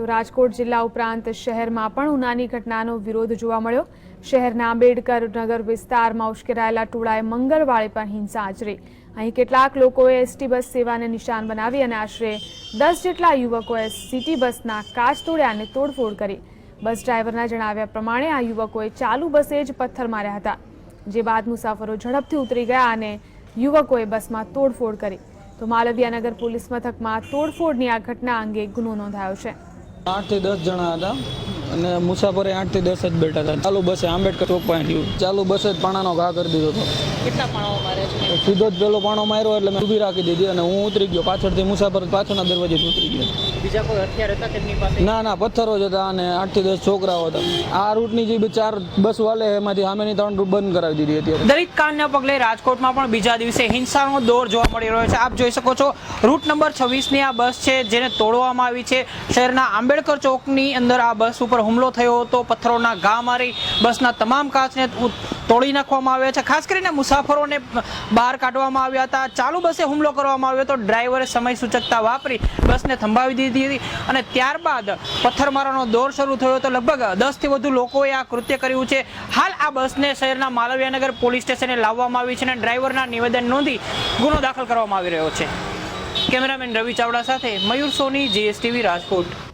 તો રાજકોટ જિલ્લા ઉપરાંત શહેરમાં પણ ઉનાની ઘટનાનો વિરોધ જોવા મળ્યો. શહેરના આંબેડકર નગર વિસ્તારમાં ઉશ્કેરાયેલા ટોળાએ મંગળવારે પણ હિંસા આચરી. અહીં કેટલાક લોકોએ એસટી બસ સેવાને નિશાન બનાવી અને આશરે દસ જેટલા યુવકોએ સિટી બસના કાચ તોડ્યા અને તોડફોડ કરી. બસ ડ્રાઈવરના જણાવ્યા પ્રમાણે આ યુવકોએ ચાલુ બસે જ પથ્થર માર્યા હતા, જે બાદ મુસાફરો ઝડપથી ઉતરી ગયા અને યુવકોએ બસમાં તોડફોડ કરી. તો માલવિયાનગર પોલીસ મથકમાં તોડફોડની આ ઘટના અંગે ગુનો નોંધાયો છે. આઠથી દસ જણા હતા અને મુસાફરે આઠથી દસ જ બેઠા હતા. ચાલુ બસે આંબેડકર ચોક પાસે ચાલુ બસે જ પાણાનો ઘા કરી દીધો હતો. કેટલા પાણો મારે છે? સીધો જ પેલો પાણો માર્યો એટલે મેં ઊભી રાખી દીધી અને હું ઉતરી ગયો. પાછળથી મુસાફર પાછળના દરવાજે ઉતરી ગયો. બીજા કોઈ હથિયાર હતા તેમની પાસે? ના ના પથ્થરો જ હતા અને આઠથી દસ છોકરાઓ હતા. આ રૂટની જે બી ચાર બસ વાલે એમાંથી સામેની ત્રણ રૂટ બંધ કરાવી દીધી હતી દલિત કાંડના પગલે રાજકોટમાં પણ બીજા દિવસે હિંસાનો દોર જોવા મળી રહ્યો છે. આપ જોઈ શકો છો રૂટ નંબર છવ્વીસની આ બસ છે જેને તોડવામાં આવી છે. શહેરના આંબેડકર ચોકની અંદર આ બસ ઉપર હુમલો થયો હતો. પથ્થરોના ઘા મારી બસના તમામ કાચને તોડી નાખવામાં આવ્યા છે. ખાસ કરીને મુસાફરોને બહાર કાઢવામાં આવ્યા હતા. ચાલુ બસે હુમલો કરવામાં આવ્યો હતો. ડ્રાઈવરે સમય સૂચકતા વાપરી બસને થંભાવી દીધી હતી અને ત્યારબાદ પથ્થરમારાનો દોર શરૂ થયો હતો. લગભગ દસથી વધુ લોકોએ આ કૃત્ય કર્યું છે. હાલ આ બસને શહેરના માલવ્યાનગર પોલીસ સ્ટેશને લાવવામાં આવી છે અને ડ્રાઈવરના નિવેદન નોંધી ગુનો દાખલ કરવામાં આવી રહ્યો છે. કેમેરામેન રવિ ચાવડા સાથે મયુર સોની, જીએસટીવી રાજકોટ.